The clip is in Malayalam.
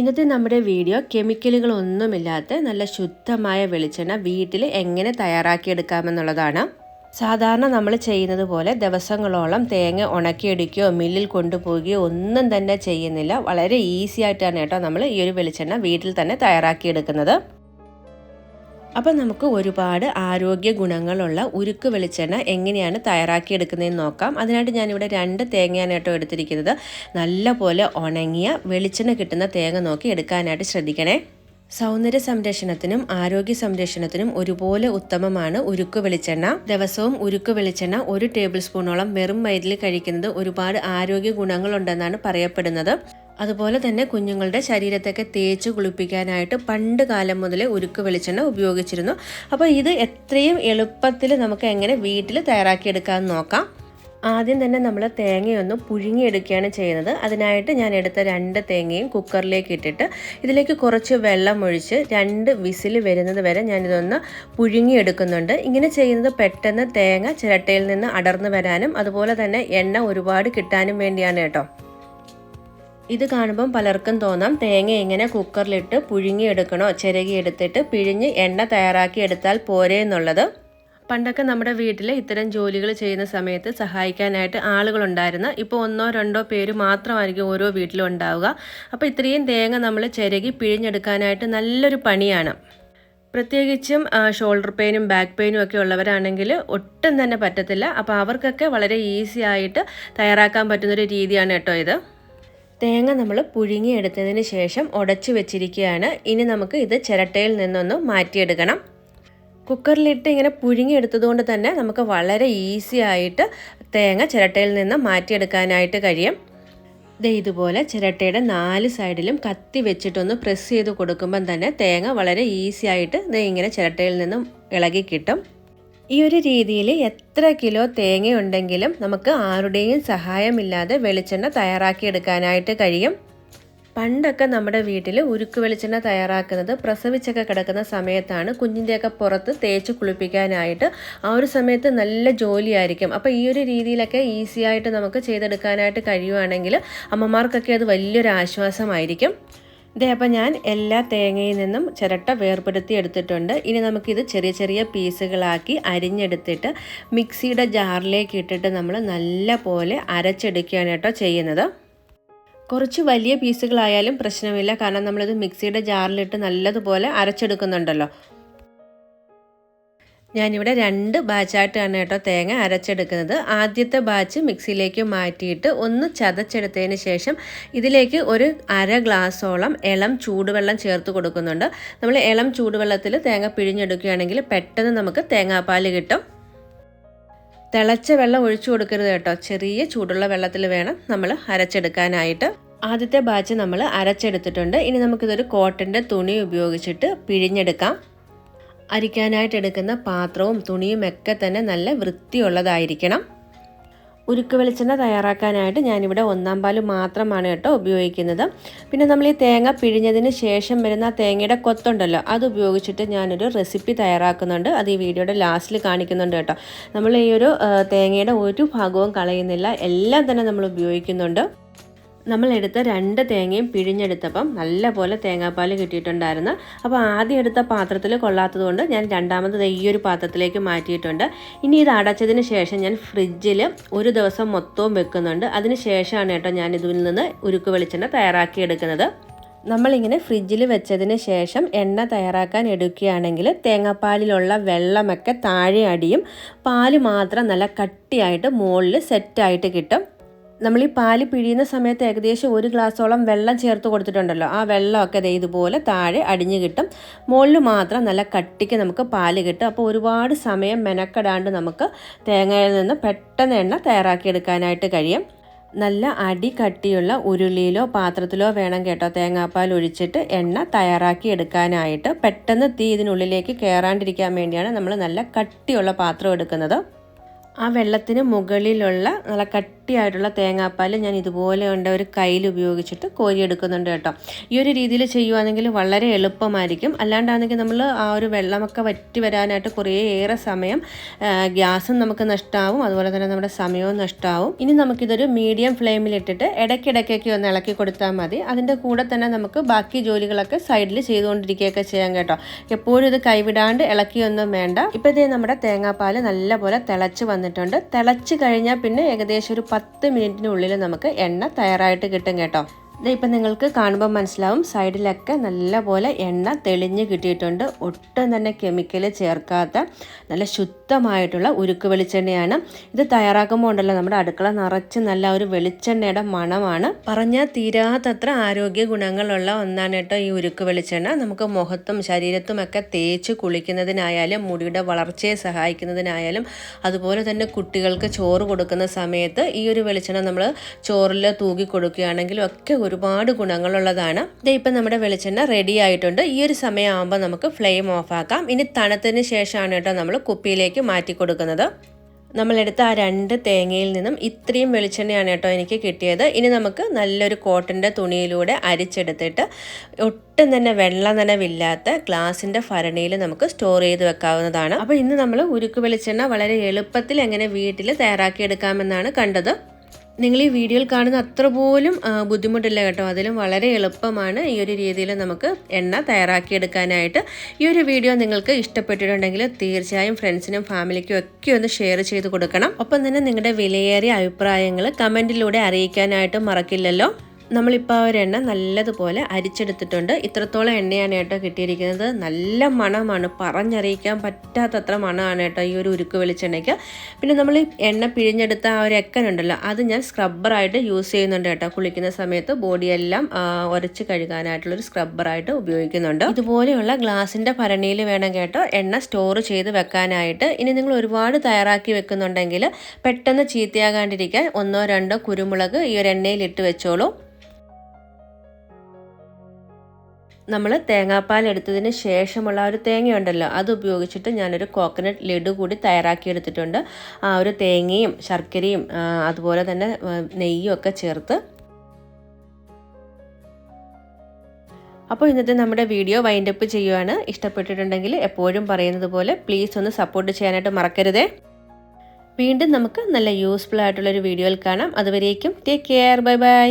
ഇന്നത്തെ നമ്മുടെ വീഡിയോ കെമിക്കലുകളൊന്നുമില്ലാത്ത നല്ല ശുദ്ധമായ വെളിച്ചെണ്ണ വീട്ടിൽ എങ്ങനെ തയ്യാറാക്കിയെടുക്കാമെന്നുള്ളതാണ്. സാധാരണ നമ്മൾ ചെയ്യുന്നത് പോലെ ദിവസങ്ങളോളം തേങ്ങ ഉണക്കിയെടുക്കുകയോ മില്ലിൽ കൊണ്ടുപോവുകയോ ഒന്നും തന്നെ ചെയ്യുന്നില്ല. വളരെ ഈസി ആയിട്ടാണ് കേട്ടോ നമ്മൾ ഈ ഒരു വെളിച്ചെണ്ണ വീട്ടിൽ തന്നെ തയ്യാറാക്കിയെടുക്കുന്നത്. അപ്പം നമുക്ക് ഒരുപാട് ആരോഗ്യ ഗുണങ്ങളുള്ള ഉരുക്ക് വെളിച്ചെണ്ണ എങ്ങനെയാണ് തയ്യാറാക്കിയെടുക്കുന്നതെന്ന് നോക്കാം. അതിനായിട്ട് ഞാനിവിടെ രണ്ട് തേങ്ങയാണ് കേട്ടോ എടുത്തിരിക്കുന്നത്. നല്ല പോലെ ഉണങ്ങിയ വെളിച്ചെണ്ണ കിട്ടുന്ന തേങ്ങ നോക്കി എടുക്കാനായിട്ട് ശ്രദ്ധിക്കണേ. സൗന്ദര്യ സംരക്ഷണത്തിനും ആരോഗ്യ സംരക്ഷണത്തിനും ഒരുപോലെ ഉത്തമമാണ് ഉരുക്ക് വെളിച്ചെണ്ണ. ദിവസവും ഉരുക്ക് വെളിച്ചെണ്ണ ഒരു ടേബിൾ സ്പൂണോളം വെറും വയറ്റിൽ കഴിക്കുന്നത് ഒരുപാട് ആരോഗ്യ ഗുണങ്ങളുണ്ടെന്നാണ് പറയപ്പെടുന്നത്. അതുപോലെ തന്നെ കുഞ്ഞുങ്ങളുടെ ശരീരത്തൊക്കെ തേച്ച് കുളിപ്പിക്കാനായിട്ട് പണ്ട് കാലം മുതലേ ഉരുക്ക് വെളിച്ചെണ്ണ ഉപയോഗിച്ചിരുന്നു. അപ്പോൾ ഇത് എത്രയും എളുപ്പത്തിൽ നമുക്ക് എങ്ങനെ വീട്ടിൽ തയ്യാറാക്കിയെടുക്കാമെന്ന് നോക്കാം. ആദ്യം തന്നെ നമ്മൾ തേങ്ങയൊന്ന് പുഴുങ്ങിയെടുക്കുകയാണ് ചെയ്യുന്നത്. അതിനായിട്ട് ഞാൻ എടുത്ത രണ്ട് തേങ്ങയും കുക്കറിലേക്ക് ഇട്ടിട്ട് ഇതിലേക്ക് കുറച്ച് വെള്ളം ഒഴിച്ച് രണ്ട് വിസിൽ വരുന്നത് വരെ ഞാനിതൊന്ന് പുഴുങ്ങിയെടുക്കുന്നുണ്ട്. ഇങ്ങനെ ചെയ്യുന്നത് പെട്ടെന്ന് തേങ്ങ ചിരട്ടയിൽ നിന്ന് അടർന്നു വരാനും അതുപോലെ തന്നെ എണ്ണ ഒരുപാട് കിട്ടാനും വേണ്ടിയാണ് കേട്ടോ. ഇത് കാണുമ്പം പലർക്കും തോന്നാം തേങ്ങ ഇങ്ങനെ കുക്കറിലിട്ട് പുഴുങ്ങിയെടുക്കണോ ചിരകി എടുത്തിട്ട് പിഴിഞ്ഞ് എണ്ണ തയ്യാറാക്കി എടുത്താൽ പോരെ എന്നുള്ളത്. പണ്ടൊക്കെ നമ്മുടെ വീട്ടിൽ ഇത്തരം ജോലികൾ ചെയ്യുന്ന സമയത്ത് സഹായിക്കാനായിട്ട് ആളുകളുണ്ടായിരുന്നു ഇപ്പോൾ ഒന്നോ രണ്ടോ പേര് മാത്രമായിരിക്കും ഓരോ വീട്ടിലും ഉണ്ടാവുക അപ്പോൾ ഇത്രയും തേങ്ങ നമ്മൾ ചിരകി പിഴിഞ്ഞെടുക്കാനായിട്ട് നല്ലൊരു പണിയാണ്. പ്രത്യേകിച്ചും ഷോൾഡർ പെയിനും ബാക്ക് പെയിനും ഒക്കെ ഉള്ളവരാണെങ്കിൽ ഒട്ടും തന്നെ പറ്റത്തില്ല. അപ്പോൾ അവർക്കൊക്കെ വളരെ ഈസി ആയിട്ട് തയ്യാറാക്കാൻ പറ്റുന്നൊരു രീതിയാണ് കേട്ടോ ഇത്. തേങ്ങ നമ്മൾ പുഴുങ്ങിയെടുത്തതിന് ശേഷം ഉടച്ചു വെച്ചിരിക്കുകയാണ്. ഇനി നമുക്ക് ഇത് ചിരട്ടയിൽ നിന്നൊന്ന് മാറ്റിയെടുക്കണം. കുക്കറിലിട്ട് ഇങ്ങനെ പുഴുങ്ങിയെടുത്തതുകൊണ്ട് തന്നെ നമുക്ക് വളരെ ഈസി ആയിട്ട് തേങ്ങ ചിരട്ടയിൽ നിന്ന് മാറ്റിയെടുക്കാനായിട്ട് കഴിയും. ദേ ഇതുപോലെ ചിരട്ടയുടെ നാല് സൈഡിലും കത്തി വെച്ചിട്ടൊന്ന് പ്രസ് ചെയ്ത് കൊടുക്കുമ്പം തന്നെ തേങ്ങ വളരെ ഈസി ആയിട്ട് ദേ ഇങ്ങനെ ചിരട്ടയിൽ നിന്നും ഇളകി കിട്ടും. ഈ ഒരു രീതിയിൽ എത്ര കിലോ തേങ്ങയുണ്ടെങ്കിലും നമുക്ക് ആരുടെയും സഹായമില്ലാതെ വെളിച്ചെണ്ണ തയ്യാറാക്കിയെടുക്കാനായിട്ട് കഴിയും. പണ്ടൊക്കെ നമ്മുടെ വീട്ടിൽ ഉരുക്ക് വെളിച്ചെണ്ണ തയ്യാറാക്കുന്നത് പ്രസവിച്ചൊക്കെ കിടക്കുന്ന സമയത്താണ് കുഞ്ഞിന്റെയൊക്കെ പുറത്ത് തേച്ച് കുളിപ്പിക്കാനായിട്ട് ആ ഒരു സമയത്ത് നല്ല ജോലിയായിരിക്കും. അപ്പോൾ ഈ ഒരു രീതിയിലൊക്കെ ഈസി ആയിട്ട് നമുക്ക് ചെയ്തെടുക്കാനായിട്ട് കഴിയുവാണെങ്കിൽ അമ്മമാർക്കൊക്കെ അത് വലിയൊരു ആശ്വാസമായിരിക്കും. ഇതേ അപ്പം ഞാൻ എല്ലാ തേങ്ങയിൽ നിന്നും ചിരട്ട വേർപെടുത്തി എടുത്തിട്ടുണ്ട്. ഇനി നമുക്കിത് ചെറിയ ചെറിയ പീസുകളാക്കി അരിഞ്ഞെടുത്തിട്ട് മിക്സിയുടെ ജാറിലേക്ക് ഇട്ടിട്ട് നമ്മൾ നല്ല പോലെ അരച്ചെടുക്കുകയാണ് കേട്ടോ ചെയ്യുന്നത്. കുറച്ച് വലിയ പീസുകളായാലും പ്രശ്നമില്ല. കാരണം നമ്മളിത് മിക്സിയുടെ ജാറിലിട്ട് നല്ലതുപോലെ അരച്ചെടുക്കുന്നുണ്ടല്ലോ. ഞാനിവിടെ രണ്ട് ബാച്ചായിട്ടാണ് കേട്ടോ തേങ്ങ അരച്ചെടുക്കുന്നത്. ആദ്യത്തെ ബാച്ച് മിക്സിയിലേക്ക് മാറ്റിയിട്ട് ഒന്ന് ചതച്ചെടുത്തതിന് ശേഷം ഇതിലേക്ക് ഒരു അര ഗ്ലാസ്സോളം ഇളം ചൂടുവെള്ളം ചേർത്ത് കൊടുക്കുന്നുണ്ട്. നമ്മൾ ഇളം ചൂടുവെള്ളത്തിൽ തേങ്ങ പിഴിഞ്ഞെടുക്കുകയാണെങ്കിൽ പെട്ടെന്ന് നമുക്ക് തേങ്ങാപ്പാൽ കിട്ടും. തിളച്ച വെള്ളം ഒഴിച്ചു കൊടുക്കരുത് കേട്ടോ. ചെറിയ ചൂടുള്ള വെള്ളത്തിൽ വേണം നമ്മൾ അരച്ചെടുക്കാനായിട്ട്. ആദ്യത്തെ ബാച്ച് നമ്മൾ അരച്ചെടുത്തിട്ടുണ്ട്. ഇനി നമുക്കിതൊരു കോട്ടന്റെ തുണി ഉപയോഗിച്ചിട്ട് പിഴിഞ്ഞെടുക്കാം. അരിക്കാനായിട്ട് എടുക്കുന്ന പാത്രവും തുണിയും ഒക്കെ തന്നെ നല്ല വൃത്തിയുള്ളതായിരിക്കണം. ഉരുക്ക് വെളിച്ചെണ്ണ തയ്യാറാക്കാനായിട്ട് ഞാനിവിടെ ഒന്നാം പാൽ മാത്രമാണ് കേട്ടോ ഉപയോഗിക്കുന്നത്. പിന്നെ നമ്മൾ ഈ തേങ്ങ പിഴിഞ്ഞതിന് ശേഷം വരുന്ന തേങ്ങയുടെ കൊത്തുണ്ടല്ലോ അത് ഉപയോഗിച്ചിട്ട് ഞാനൊരു റെസിപ്പി തയ്യാറാക്കുന്നുണ്ട്. അത് ഈ വീഡിയോയുടെ ലാസ്റ്റിൽ കാണിക്കുന്നുണ്ട് കേട്ടോ. നമ്മൾ ഈ ഒരു തേങ്ങയുടെ ഒരു ഭാഗവും കളയുന്നില്ല എല്ലാം തന്നെ നമ്മൾ ഉപയോഗിക്കുന്നുണ്ട്. നമ്മൾ എടുത്ത രണ്ട് തേങ്ങയും പിഴിഞ്ഞെടുത്തപ്പം നല്ല പോലെ തേങ്ങാപ്പാൽ കിട്ടിയിട്ടുണ്ടായിരുന്നു. അപ്പോൾ ആദ്യം എടുത്ത പാത്രത്തിൽ കൊള്ളാത്തതുകൊണ്ട് ഞാൻ രണ്ടാമത് ഈ ഒരു പാത്രത്തിലേക്ക് മാറ്റിയിട്ടുണ്ട്. ഇനി ഇത് അടച്ചതിന് ശേഷം ഞാൻ ഫ്രിഡ്ജിൽ ഒരു ദിവസം മൊത്തവും വെക്കുന്നുണ്ട്. അതിന് ശേഷമാണ് കേട്ടോ ഞാൻ ഇതിൽ നിന്ന് ഉരുക്ക് വെളിച്ചെണ്ണ തയ്യാറാക്കിയെടുക്കുന്നത് നമ്മളിങ്ങനെ ഫ്രിഡ്ജിൽ വെച്ചതിന് ശേഷം എണ്ണ തയ്യാറാക്കാൻ എടുക്കുകയാണെങ്കിൽ തേങ്ങാപ്പാലിലുള്ള വെള്ളമൊക്കെ താഴെ അടിയും പാൽ മാത്രം നല്ല കട്ടിയായിട്ട് മുകളിൽ സെറ്റായിട്ട് കിട്ടും. നമ്മൾ ഈ പാൽ പിഴിയുന്ന സമയത്ത് ഏകദേശം ഒരു ഗ്ലാസ്സോളം വെള്ളം ചേർത്ത് കൊടുത്തിട്ടുണ്ടല്ലോ. ആ വെള്ളമൊക്കെ ദേ ഇതുപോലെ താഴെ അടിഞ്ഞു കിട്ടും. മുകളിൽ മാത്രം നല്ല കട്ടിക്ക് നമുക്ക് പാൽ കിട്ടും. അപ്പോൾ ഒരുപാട് സമയം മെനക്കെടാണ്ട് നമുക്ക് തേങ്ങയിൽ നിന്ന് പെട്ടെന്ന് എണ്ണ തയ്യാറാക്കിയെടുക്കാനായിട്ട് കഴിയും. നല്ല അടി കട്ടിയുള്ള ഉരുളിയിലോ പാത്രത്തിലോ വേണം കേട്ടോ തേങ്ങാപ്പാൽ ഒഴിച്ചിട്ട് എണ്ണ തയ്യാറാക്കി എടുക്കാനായിട്ട്. പെട്ടെന്ന് തീ ഇതിനുള്ളിലേക്ക് കയറാണ്ടിരിക്കാൻ വേണ്ടിയാണ് നമ്മൾ നല്ല കട്ടിയുള്ള പാത്രം എടുക്കുന്നത്. ആ വെള്ളത്തിന് മുകളിലുള്ള നല്ല കട്ടിയായിട്ടുള്ള തേങ്ങാപ്പാൽ ഞാൻ ഇതുപോലെ ഉണ്ട് ഒരു കയ്യിൽ ഉപയോഗിച്ചിട്ട് കോരിയെടുക്കുന്നുണ്ട് കേട്ടോ. ഈ ഒരു രീതിയിൽ ചെയ്യുവാണെങ്കിൽ വളരെ എളുപ്പമായിരിക്കും. അല്ലാണ്ടാണെങ്കിൽ നമ്മൾ ആ ഒരു വെള്ളമൊക്കെ വറ്റി വരാനായിട്ട് കുറേ ഏറെ സമയം ഗ്യാസും നമുക്ക് നഷ്ടമാവും അതുപോലെ തന്നെ നമ്മുടെ സമയവും നഷ്ടമാവും ഇനി നമുക്കിതൊരു മീഡിയം ഫ്ലെയിമിലിട്ടിട്ട് ഇടയ്ക്കിടയ്ക്കൊക്കെ ഒന്ന് ഇളക്കി കൊടുത്താൽ മതി. അതിന്റെ കൂടെ തന്നെ നമുക്ക് ബാക്കി ജോലികളൊക്കെ സൈഡിൽ ചെയ്തുകൊണ്ടിരിക്കുകയൊക്കെ ചെയ്യാം കേട്ടോ. എപ്പോഴും ഇത് കൈവിടാണ്ട് ഇളക്കിയൊന്നും വേണ്ട. ഇപ്പോഴത്തേ നമ്മുടെ തേങ്ങാപ്പാൽ നല്ലപോലെ തിളച്ച് വന്നിട്ടുണ്ട്. തിളച്ച് കഴിഞ്ഞാൽ പിന്നെ ഏകദേശം ഒരു പത്ത് മിനിറ്റിനുള്ളിൽ നമുക്ക് എണ്ണ തയ്യാറായിട്ട് കിട്ടും കേട്ടോ. ഇപ്പം നിങ്ങൾക്ക് കാണുമ്പോൾ മനസ്സിലാവും സൈഡിലൊക്കെ നല്ലപോലെ എണ്ണ തെളിഞ്ഞ് കിട്ടിയിട്ടുണ്ട്. ഒട്ടും തന്നെ കെമിക്കൽ ചേർക്കാത്ത നല്ല ശുദ്ധമായിട്ടുള്ള ഉരുക്ക് വെളിച്ചെണ്ണയാണ്. ഇത് തയ്യാറാക്കുമ്പോൾ ഉണ്ടല്ലോ നമ്മുടെ അടുക്കള നിറച്ച് നല്ല ഒരു വെളിച്ചെണ്ണയുടെ മണമാണ്. പറഞ്ഞാൽ തീരാത്തത്ര ആരോഗ്യ ഗുണങ്ങളുള്ള ഒന്നാണ് കേട്ടോ ഈ ഉരുക്ക് വെളിച്ചെണ്ണ. നമുക്ക് മുഖത്തും ശരീരത്തുമൊക്കെ തേച്ച് കുളിക്കുന്നതിനായാലും മുടിയുടെ വളർച്ചയെ സഹായിക്കുന്നതിനായാലും അതുപോലെ തന്നെ കുട്ടികൾക്ക് ചോറ് കൊടുക്കുന്ന സമയത്ത് ഈ ഒരു വെളിച്ചെണ്ണ നമ്മൾ ചോറിൽ തൂക്കി കൊടുക്കുകയാണെങ്കിലും ഒക്കെ ഒരുപാട് ഗുണങ്ങളുള്ളതാണ്. ഇത് ഇപ്പം നമ്മുടെ വെളിച്ചെണ്ണ റെഡി ആയിട്ടുണ്ട്. ഈ ഒരു സമയമാകുമ്പോൾ നമുക്ക് ഫ്ലെയിം ഓഫ് ആക്കാം. ഇനി തണുത്തതിന് ശേഷമാണ് കേട്ടോ നമ്മൾ കുപ്പിയിലേക്ക് മാറ്റി കൊടുക്കുന്നത്. നമ്മളെടുത്ത ആ രണ്ട് തേങ്ങയിൽ നിന്നും ഇത്രയും വെളിച്ചെണ്ണയാണ് കേട്ടോ എനിക്ക് കിട്ടിയത്. ഇനി നമുക്ക് നല്ലൊരു കോട്ടന്റെ തുണിയിലൂടെ അരിച്ചെടുത്തിട്ട് ഒട്ടും തന്നെ വെള്ളം നനവില്ലാത്ത ഗ്ലാസിന്റെ ഭരണിയിൽ നമുക്ക് സ്റ്റോർ ചെയ്ത് വെക്കാവുന്നതാണ്. അപ്പോൾ ഇന്ന് നമ്മൾ ഉരുക്ക് വെളിച്ചെണ്ണ വളരെ എളുപ്പത്തിൽ എങ്ങനെ വീട്ടിൽ തയ്യാറാക്കിയെടുക്കാമെന്നാണ് കണ്ടത്. നിങ്ങൾ ഈ വീഡിയോയിൽ കാണുന്ന അത്ര പോലും ബുദ്ധിമുട്ടില്ല കേട്ടോ. അതിലും വളരെ എളുപ്പമാണ് ഈ ഒരു രീതിയിൽ നമുക്ക് എണ്ണ തയ്യാറാക്കിയെടുക്കാനായിട്ട്. ഈ ഒരു വീഡിയോ നിങ്ങൾക്ക് ഇഷ്ടപ്പെട്ടിട്ടുണ്ടെങ്കിൽ തീർച്ചയായും ഫ്രണ്ട്സിനും ഫാമിലിക്കും ഒക്കെ ഒന്ന് ഷെയർ ചെയ്ത് കൊടുക്കണം. ഒപ്പം തന്നെ നിങ്ങളുടെ വിലയേറിയ അഭിപ്രായങ്ങൾ കമന്റിലൂടെ അറിയിക്കാനായിട്ട് മറക്കില്ലല്ലോ. നമ്മളിപ്പോൾ ആ ഒരു എണ്ണ നല്ലതുപോലെ അരിച്ചെടുത്തിട്ടുണ്ട്. ഇത്രത്തോളം എണ്ണയാണ് കേട്ടോ കിട്ടിയിരിക്കുന്നത്. നല്ല മണമാണ്. പറഞ്ഞറിയിക്കാൻ പറ്റാത്തത്ര മണമാണ് കേട്ടോ ഈ ഒരു ഉരുക്ക് വെളിച്ചെണ്ണയ്ക്ക്. പിന്നെ നമ്മൾ എണ്ണ പിഴിഞ്ഞെടുത്ത ആ ഒരു എക്കനുണ്ടല്ലോ അത് ഞാൻ സ്ക്രബ്ബറായിട്ട് യൂസ് ചെയ്യുന്നുണ്ട് കേട്ടോ. കുളിക്കുന്ന സമയത്ത് ബോഡിയെല്ലാം ഉരച്ച് കഴുകാനായിട്ടുള്ളൊരു സ്ക്രബ്ബറായിട്ട് ഉപയോഗിക്കുന്നുണ്ട്. ഇതുപോലെയുള്ള ഗ്ലാസിന്റെ ഭരണിയിൽ വേണം കേട്ടോ എണ്ണ സ്റ്റോർ ചെയ്ത് വെക്കാനായിട്ട്. ഇനി നിങ്ങൾ ഒരുപാട് തയ്യാറാക്കി വെക്കുന്നുണ്ടെങ്കിൽ പെട്ടെന്ന് ചീത്തയാകാണ്ടിരിക്കാൻ ഒന്നോ രണ്ടോ കുരുമുളക് ഈ ഒരു എണ്ണയിൽ ഇട്ട് വെച്ചോളൂ. നമ്മൾ തേങ്ങാപ്പാൽ എടുത്തതിന് ശേഷമുള്ള ഒരു തേങ്ങയുണ്ടല്ലോ അത് ഉപയോഗിച്ചിട്ട് ഞാനൊരു കോക്കനട്ട് ലഡു കൂടി തയ്യാറാക്കി എടുത്തിട്ടുണ്ട് ആ ഒരു തേങ്ങയും ശർക്കരയും അതുപോലെ തന്നെ നെയ്യും ഒക്കെ ചേർത്ത്. അപ്പോൾ ഇന്നത്തെ നമ്മുടെ വീഡിയോ വൈൻഡപ്പ് ചെയ്യുവാണ്. ഇഷ്ടപ്പെട്ടിട്ടുണ്ടെങ്കിൽ എപ്പോഴും പറയുന്നത് പോലെ പ്ലീസ് ഒന്ന് സപ്പോർട്ട് ചെയ്യാനായിട്ട് മറക്കരുതേ. വീണ്ടും നമുക്ക് നല്ല യൂസ്ഫുൾ ആയിട്ടുള്ളൊരു വീഡിയോയിൽ കാണാം. അതുവരേക്കും ടേക്ക് കെയർ ബൈ ബൈ